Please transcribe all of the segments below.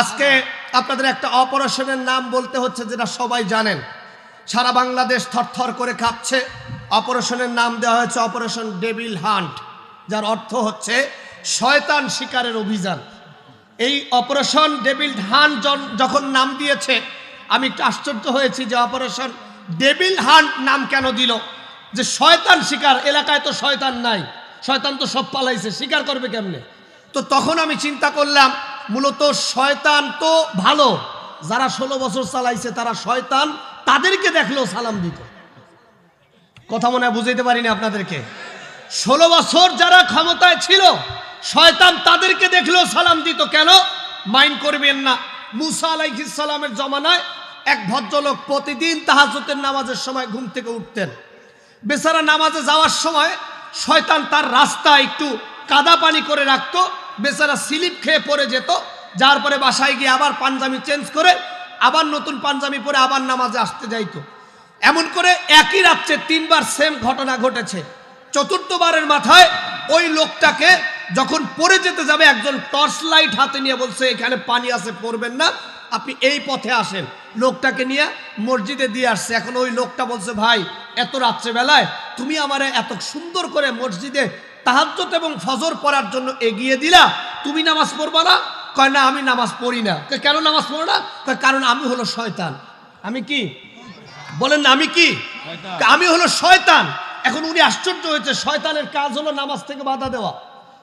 আজকে আপনাদের একটা অপারেশনের নাম বলতে হচ্ছে যেটা সবাই জানেন। সারা বাংলাদেশ থরথর করে কাঁপছে। অপারেশনের নাম দেওয়া হয়েছে অপারেশন ডেভিল হান্ট, যার অর্থ হচ্ছে শয়তান শিকারের অভিযান। এই অপারেশন ডেভিল হান্ট যখন নাম দিয়েছে, আমি একটু আশ্চর্য হয়েছি যে অপারেশন ডেভিল হান্ট নাম কেন দিল? যে শয়তান শিকার, এলাকায় তো শয়তান নাই। শয়তান তো সব পালাইছে, শিকার করবে কেমনে? তো তখন আমি চিন্তা করলাম মূলত শয়তান তো ভালো। যারা ষোলো বছর চালাইছে, তারা শয়তান, তাদেরকে দেখলেও সালাম দিত। কথা মনে হয় বুঝাইতে পারিনি আপনাদেরকে। ষোলো বছর যারা ক্ষমতায় ছিল, শয়তান তাদেরকে দেখলেও সালাম দিত। কেন? মাইন্ড করবেন না। মুসা সালামের জমানায় এক ভদ্রলোক প্রতিদিন তাহাজতের নামাজের সময় ঘুম থেকে উঠতেন। বেচারা নামাজে যাওয়ার সময় শয়তান তার রাস্তা একটু কাদা পানি করে রাখতো বেচারা স্লিপ খেয়ে পড়ে যেত, যার পরে বাসায় গিয়ে আবার পাঞ্জাবি চেঞ্জ করে, আবার নতুন পাঞ্জাবি পরে আবার নামাজে আসতে যাইতো। এমন করে একই রাত্রে তিনবার সেম ঘটনা ঘটেছে। চতুর্থবারের মাথায় ওই লোকটাকে যখন পড়ে যেতে যাবে, একজন টর্চ লাইট হাতে নিয়ে বলছে, এখানে পানি আছে, পড়বেন না, আপনি এই পথে আসেন। লোকটাকে নিয়ে মসজিদে দিয়ে আসছে। এখন ওই লোকটা বলছে, ভাই, এত রাত্রেবেলায় তুমি আমারে এত সুন্দর করে মসজিদে তাহাজ্জত এবং ফজর পড়ার জন্য এগিয়ে দিলা তুমি নামাজ পড়বা না? কয় না আমি নামাজ পড়ি না। কেন নামাজ পড়ো না? কয়, কারণ আমি হলো শয়তান। আমি কি? বলেন না আমি কি? আমি হলো শয়তান। এখন উনি আশ্চর্য হয়েছে শয়তানের কাজ হলো নামাজ থেকে বাধা দেওয়া।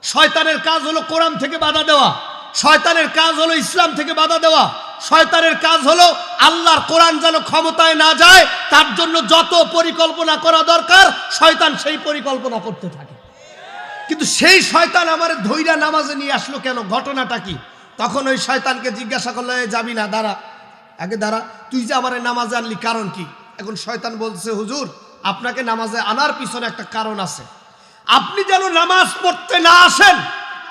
শয়তানের কাজ হলো কোরআন থেকে বাধা দেওয়া। শয়তানের কাজ হলো ইসলাম থেকে বাধা দেওয়া। শয়তানের কাজ হলো আল্লাহর কোরআন যেন ক্ষমতায় না যায় তার জন্য যত পরিকল্পনা করা দরকার শয়তান সেই পরিকল্পনা করতে থাকে। কিন্তু সেই শয়তান আমার ধৈরা নামাজে নিয়ে আসলো কেন? ঘটনাটা কি? তখন ওই শয়তানকে জিজ্ঞাসা করল "এ, যাবি না দাঁড়া। আগে দাঁড়া তুই যে আমার নামাজে আনলি কারণ কি? এখন শয়তান বলছে হুজুর আপনাকে নামাজে আনার পিছনে একটা কারণ আছে। আপনি যেন নামাজ পড়তে না আসেন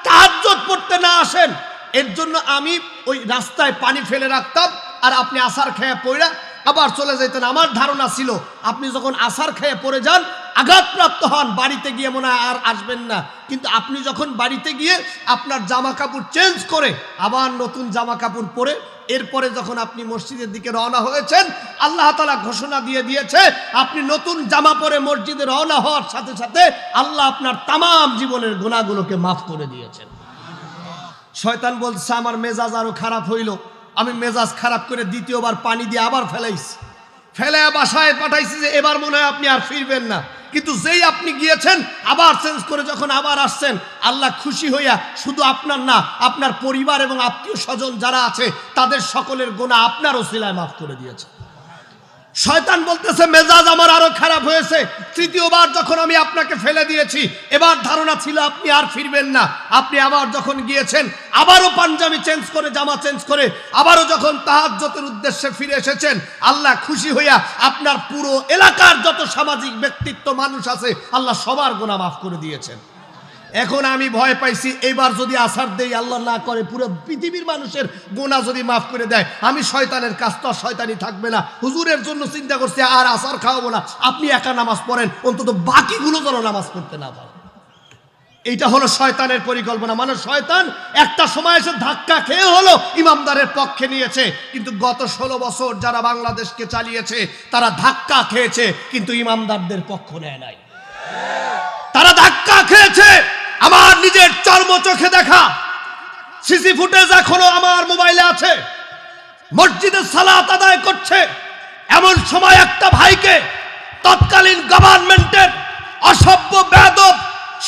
তাহাজ্জত পড়তে না আসেন এর জন্য আমি ওই রাস্তায় পানি ফেলে রাখতাম আর আপনি আসার খেয়ে পড়া আবার চলে যেতেন আমার ধারণা ছিল আপনি যখন আসার খেয়ে পড়ে যান আঘাতপ্রাপ্ত হন, বাড়িতে গিয়ে মনে আর আসবেন না। কিন্তু আপনি যখন বাড়িতে গিয়ে আপনার জামা কাপড় চেঞ্জ করে আবার নতুন জামা কাপড় পরে, এরপরে যখন আপনি মসজিদের দিকে রওনা হয়েছেন, আল্লাহ তালা ঘোষণা দিয়ে দিয়েছে, আপনি নতুন জামা পরে মসজিদে রওনা হওয়ার সাথে সাথে আল্লাহ আপনার তামাম জীবনের গুণাগুলোকে মাফ করে দিয়েছেন। শয়তান বলছে, আমার মেজাজ আরও খারাপ হইল। আমি মেজাজ খারাপ করে দ্বিতীয়বার পানি দিয়ে আবার ফেলাইছি। ফেলে বাসায় পাঠাইছি যে এবার মনে হয় আপনি আর ফিরবেন না। কিন্তু যেই আপনি গিয়েছেন, আবার চেঞ্জ করে যখন আবার আসছেন, আল্লাহ খুশি হইয়া শুধু আপনার না, আপনার পরিবার এবং আত্মীয় স্বজন যারা আছে, তাদের সকলের গোনা আপনার ওসিলায় মাফ করে দিয়েছে। শয়তান বলতেছে, মেজাজ আমার আরও খারাপ হয়েছে। তৃতীয়বার যখন আমি আপনাকে ফেলে দিয়েছি, এবার ধারণা ছিল আপনি আর ফিরবেন না। আপনি আবার যখন গিয়েছেন, আবারও পাঞ্জাবি চেঞ্জ করে, জামা চেঞ্জ করে, আবারও যখন তাহাজ্জতের উদ্দেশ্যে ফিরে এসেছেন, আল্লাহ খুশি হইয়া আপনার পুরো এলাকার যত সামাজিক ব্যক্তিত্ব মানুষ আছে, আল্লাহ সবার গোনা মাফ করে দিয়েছেন। এখন আমি ভয় পাইছি, এবার যদি আসার দেই আল্লাহ না করে, পুরো পৃথিবীর মানুষের গোনা যদি মাফ করে দেয়, আমি শয়তানের কাজ তো শয়তানি থাকবে না। হুজুরের জন্য চিন্তা করছি, আর আসার খাওয়াবো না। আপনি একা নামাজ পড়েন, অন্তত বাকিগুলো যেন নামাজ পড়তে না পারে এইটা হলো শয়তানের পরিকল্পনা। মানে শয়তান একটা সময় এসে ধাক্কা খেয়ে হলো, ইমামদারের পক্ষে নিয়েছে। কিন্তু গত ষোলো বছর যারা বাংলাদেশকে চালিয়েছে, তারা ধাক্কা খেয়েছে, কিন্তু ইমামদারদের পক্ষ নেয় নাই। তারা ধাক্কা খেয়েছে আমার নিজের চর্ম চোখে দেখা। সিসি ফুটেজ এখনও আমার মোবাইলে আছে। মসজিদে সালাত আদায় করছে। এমন সময় একটা ভাইকে তৎকালীন গভর্নমেন্টের অসভ্য বেদব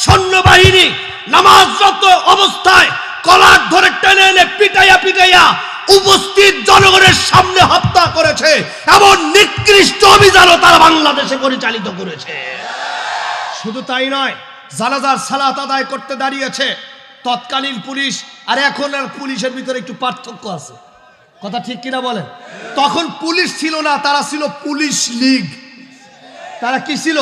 সৈন্যবাহিনী নামাজরত অবস্থায় কলার ধরে টেনে এনে পিটাইয়া পিটাইয়া উপস্থিত জনগণের সামনে হত্যা করেছে। এমন নিকৃষ্ট অভিযানও তারা বাংলাদেশে পরিচালিত করেছে। শুধু তাই নয় জানাজার সালাত আদায় করতে দাঁড়িয়েছে। তৎকালীন পুলিশ আর এখন আর পুলিশের ভিতরে একটু পার্থক্য আছে। কথা ঠিক কিনা বলেন? তখন পুলিশ ছিল না, তারা ছিল পুলিশ লীগ। তারা কি ছিল?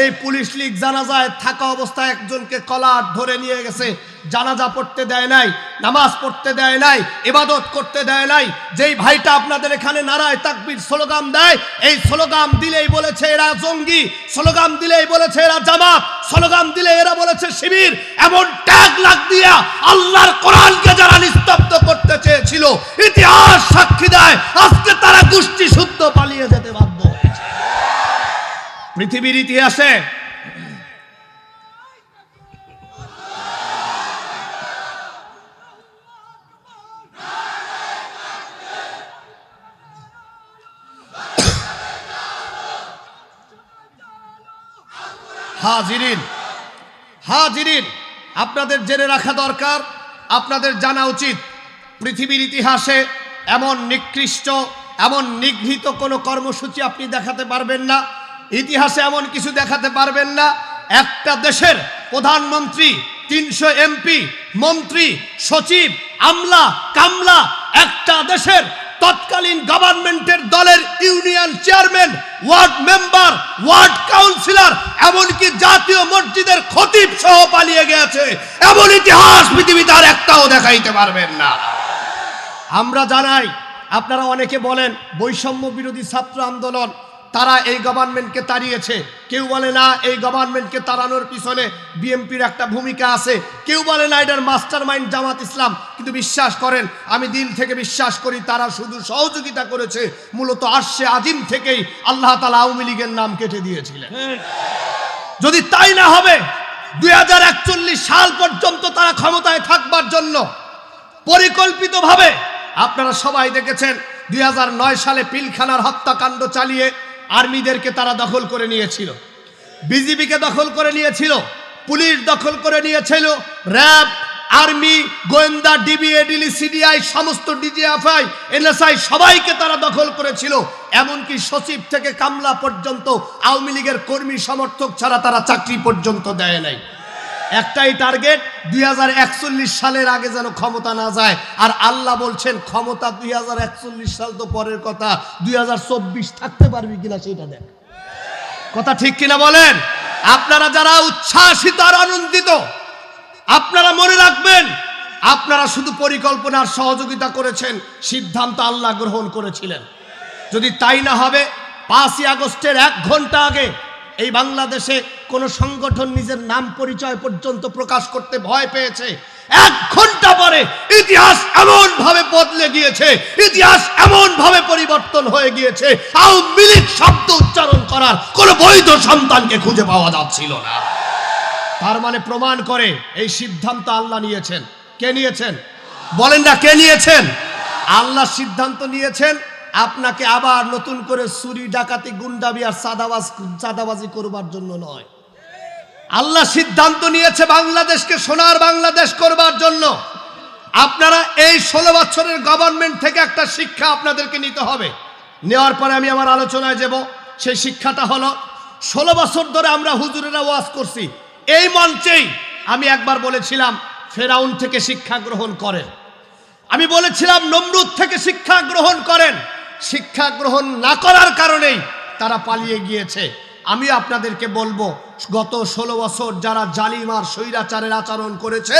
এই পুলিশ লীগ জানাজায় থাকা অবস্থায় একজনকে কলার ধরে নিয়ে গেছে। জানাজা পড়তে দেয় নাই, নামাজ পড়তে দেয় নাই, ইবাদত করতে দেয় নাই। যেই ভাইটা আপনাদের এখানে নারায় তাকবির স্লোগান দেয়, এই স্লোগান দিলেই বলেছে এরা জঙ্গি, স্লোগান দিলেই বলেছে এরা জামাত, স্লোগান দিলে এরা বলেছে শিবির। এমন ট্যাগ লাগ দিয়া আল্লাহর কোরআনকে যারা নিস্তব্ধ করতে চেয়েছিল, ইতিহাস সাক্ষী দেয়, আজকে তারা গোষ্ঠী শুদ্ধ পালিয়ে যেতে বাধ্য পৃথিবীর ইতিহাসে হাজিরিন হাজিরিন, আপনাদের জেনে রাখা দরকার, আপনাদের জানা উচিত, পৃথিবীর ইতিহাসে এমন নিকৃষ্ট, এমন নিগৃহীত কোনো কর্মসূচি আপনি দেখাতে পারবেন না। ইতিহাসে এমন কিছু দেখাতে পারবেন না। একটা দেশের প্রধানমন্ত্রী, তিনশো এমপি, মন্ত্রী, সচিব, আমলা, কামলা, একটা দেশের তৎকালীন গভর্নমেন্টের দলের union chairman, ward member, ward councillor, এমনকি জাতীয় মসজিদের খতিব সহ পালিয়ে গেছে। এমন ইতিহাস পৃথিবীতে আর একটাও দেখাইতে পারবেন না। আমরা জানাই, আপনারা অনেকে বলেন, বৈষম্য বিরোধী ছাত্র আন্দোলন তারা এই গভর্নমেন্টকে তাড়িয়েছে। কেউ বলে না, এই গভর্নমেন্টকে তাড়ানোর পিছনে বিএমপির একটা ভূমিকা আছে। কেউ বলে না, এটার মাস্টার মাইন্ড জামাত ইসলাম। কিন্তু বিশ্বাস করেন, আমি দিল থেকে বিশ্বাস করি, তারা শুধু সহযোগিতা করেছে। মূলত আর্শে আজিম থেকেই আল্লাহ তালা আওয়ামী লীগের নাম কেটে দিয়েছিলেন। যদি তাই না হবে, দুই হাজার একচল্লিশ সাল পর্যন্ত তারা ক্ষমতায় থাকবার জন্য পরিকল্পিতভাবে আপনারা সবাই দেখেছেন, দুই হাজার নয় সালে পিলখানার হত্যাকাণ্ড চালিয়ে আর্মিদেরকে তারা দখল করে নিয়েছিল। বিজিবিকে দখল করে নিয়েছিল, পুলিশ দখল করে নিয়েছিল, র্যাব, আর্মি, গোয়েন্দা ডিবিএডিলি সিডিআই, সমস্ত ডিজিএফআই, এনএসআই সবাইকে তারা দখল করেছিল। এমনকি সচিব থেকে কামলা পর্যন্ত আওয়ামী লীগের কর্মী সমর্থক ছাড়া তারা চাকরি পর্যন্ত দেয় নাই। একটাই টার্গেট দুই হাজার একচল্লিশ সালের আগে যেন ক্ষমতা না যায়। আর আল্লাহ বলছেন, ক্ষমতা দুই হাজার একচল্লিশ সাল তো পরের কথা, দুই হাজার চব্বিশ থাকতে পারবি কিনা সেটা দেখ। কথা ঠিক কিনা বলেন? আপনারা যারা উচ্ছ্বাসিত আর আনন্দিত, আপনারা মনে রাখবেন, আপনারা শুধু পরিকল্পনার সহযোগিতা করেছেন, সিদ্ধান্ত আল্লাহ গ্রহণ করেছিলেন। যদি তাই না হবে, পাঁচই আগস্টের এক ঘণ্টা আগে এই বাংলাদেশে কোনো সংগঠন নিজের নাম পরিচয় পর্যন্ত প্রকাশ করতে ভয় পেয়েছে। এক ঘণ্টা পরে ইতিহাস এমন ভাবে বদলে গিয়েছে, ইতিহাস এমন ভাবে পরিবর্তন হয়ে গিয়েছে, আওয়ামী শব্দ উচ্চারণ করার কোনো বৈধ সন্তানকে খুঁজে পাওয়া যাচ্ছিল না। তার মানে প্রমাণ করে এই সিদ্ধান্ত আল্লাহ নিয়েছেন। কে নিয়েছেন? বলেন না কে নিয়েছেন? আল্লাহ সিদ্ধান্ত নিয়েছেন আপনাকে আবার নতুন করে চুরি, ডাকাতি গুন্ডাবি আর চাঁদাবাজ, চাঁদাবাজি করবার জন্য নয়। আল্লাহ সিদ্ধান্ত নিয়েছে বাংলাদেশকে সোনার বাংলাদেশ করবার জন্য। আপনারা এই ষোলো বছরের গভর্নমেন্ট থেকে একটা শিক্ষা আপনাদেরকে নিতে হবে। নেওয়ার পরে আমি আমার আলোচনায় যাব। সেই শিক্ষাটা হলো, ষোলো বছর ধরে আমরা হুজুরেরা ওয়াজ করছি। এই মঞ্চেই আমি একবার বলেছিলাম, ফেরাউন থেকে শিক্ষা গ্রহণ করেন। আমি বলেছিলাম, নমরুদ থেকে শিক্ষা গ্রহণ করেন। শিক্ষা গ্রহণ না করার কারণেই তারা পালিয়ে গিয়েছে। আমি আপনাদেরকে বলব, গত ষোলো বছর যারা জালিমার স্বৈরাচারের আচরণ করেছে,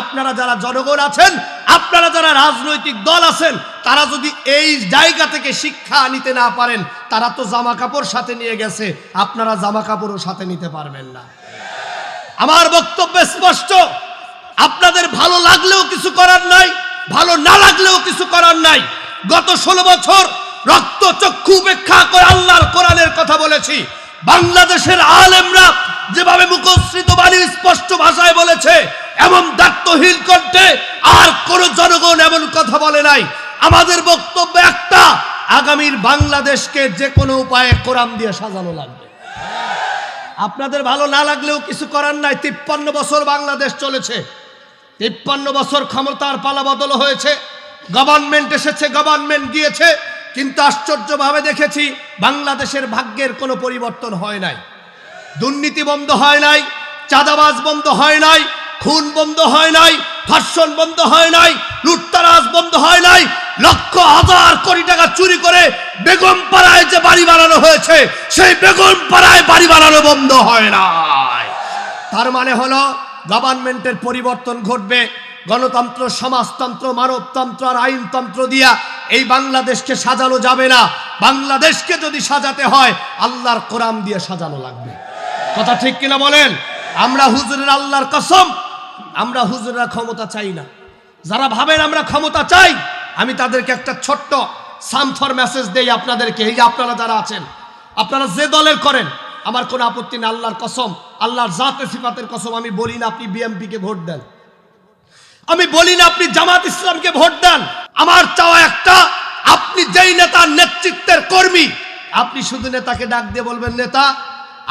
আপনারা যারা জনগণ আছেন, আপনারা যারা রাজনৈতিক দল আছেন, তারা যদি এই জায়গা থেকে শিক্ষা নিতে না পারেন, তারা তো জামা কাপড় সাথে নিয়ে গেছে। আপনারা জামা কাপড়ও সাথে নিতে পারবেন না। আমার বক্তব্য স্পষ্ট। আপনাদের ভালো লাগলেও কিছু করার নাই, ভালো না লাগলেও কিছু করার নাই। গত ষোলো বছর রক্ত চক্ষু উপেক্ষা করে আল্লাহর কোরআনের কথা বলেছি। বাংলাদেশের আলেমরা যেভাবে মুখশ্রিত বাণী স্পষ্ট ভাষায় বলেছে, এমন দায়িত্বহীন কণ্ঠে আর কোন জনগণ এমন কথা বলে নাই। আমাদের বক্তব্য একটা, আগামীর বাংলাদেশকে যে কোনো উপায়ে কোরআন দিয়ে সাজানো লাগবে। আপনাদের ভালো না লাগলেও কিছু করার নাই। তিপ্পান্ন বছর বাংলাদেশ চলেছে। তিপ্পান্ন বছর ক্ষমতার পালা বদল হয়েছে। গভর্নমেন্ট এসেছে, গভর্নমেন্ট গিয়েছে। কিন্তু আশ্চর্যভাবে দেখেছি, বাংলাদেশের ভাগ্যের কোনো পরিবর্তন হয় নাই। দুর্নীতি বন্ধ হয় নাই, চাঁদাবাজ বন্ধ হয় নাই, খুন বন্ধ হয় নাই, ধর্ষণ বন্ধ হয় নাই, লুটতারাজ বন্ধ হয় নাই, লক্ষ হাজার কোটি টাকা চুরি করে বেগম পাড়ায় যে বাড়ি বানানো হয়েছে, সেই বেগম পাড়ায় বাড়ি বানানো বন্ধ হয় নাই। তার মানে হলো গভর্নমেন্টের পরিবর্তন ঘটবে গণতন্ত্র, সমাজতন্ত্র, মানবতন্ত্র আর আইনতন্ত্র দিয়া এই বাংলাদেশকে সাজানো যাবে না। বাংলাদেশকে যদি সাজাতে হয়, আল্লাহর কোরআন দিয়ে সাজানো লাগবে। কথা ঠিক কিনা বলেন? আমরা হুজুরের আল্লাহর কসম, আমরা হুজুরের ক্ষমতা চাই না। যারা ভাবেন আমরা ক্ষমতা চাই, আমি তাদেরকে একটা ছোট্ট সামফর মেসেজ দেই আপনাদেরকে। এই যে আপনারা যারা আছেন, আপনারা যে দলের করেন, আমার কোনো আপত্তি নেই, আল্লাহর কসম, আল্লাহর জাতে সিফাতের কসম আমি বলি না, আপনি বিএমপিকে ভোট দেন। আমি বলি না আপনি জামাত ইসলামকে ভোট দেন। আমার চাওয়া একটা, আপনি যেই নেতার নেতৃত্বের কর্মী, আপনি শুধু নেতাকে ডাক দিয়ে বলবেন, নেতা,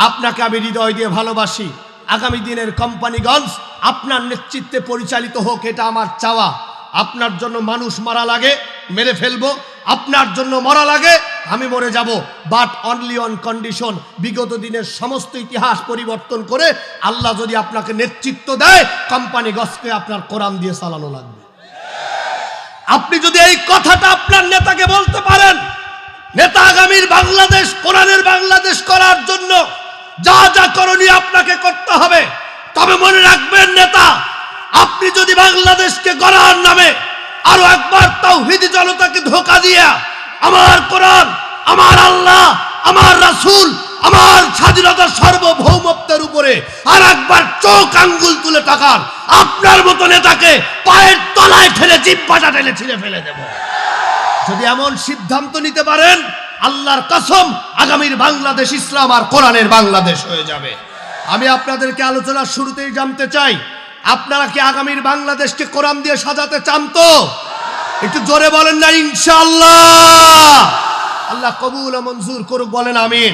আপনাকে আমি হৃদয় দিয়ে ভালোবাসি। আগামী দিনের কোম্পানিগঞ্জ আপনার নেতৃত্বে পরিচালিত হোক, এটা আমার চাওয়া। আপনার জন্য মানুষ মারা লাগে, মেরে ফেলব। আপনার জন্য মরা লাগে আমি মরে যাব বাট অনলি অন কন্ডিশন বিগত দিনের সমস্ত ইতিহাস পরিবর্তন করে আল্লাহ যদি আপনাকে নেতৃত্ব দেয় কোম্পানি গসকে আপনার কোরআন দিয়ে চালানো লাগবে। আপনি যদি এই কথাটা আপনার নেতাকে বলতে পারেন, নেতা আগামীর বাংলাদেশ, কোরআনের বাংলাদেশ করার জন্য যা যা করণীয় আপনাকে করতে হবে, তবে মনে রাখবেন নেতা, আপনি যদি বাংলাদেশকে গড়ার নামে আরও একবার তাও জনতাকে ধোকা দিয়া আমার কোরআন, আমার আল্লাহ, আমার রাসূল, আমার স্বাধীনতার সার্বভৌমত্বের উপরে আর একবার চোখ আঙ্গুল তুলে তাকান। আপনার মতো নেতাকে পায়ের তলায় ঠেলে জিব্বাটা ঠেলে ছিঁড়ে ফেলে দেব। যদি এমন সিদ্ধান্ত নিতে পারেন, আল্লাহর কসম, আগামীর বাংলাদেশ ইসলাম আর কোরআনের বাংলাদেশ হয়ে যাবে। আমি আপনাদেরকে আলোচনার শুরুতেই জানতে চাই, আপনারা কি আগামীর বাংলাদেশকে কোরআন দিয়ে সাজাতে চান তো? একটু জোরে বলেন না ইনশাল্লাহ আল্লাহ কবুল মঞ্জুর করুক বলেন আমিন।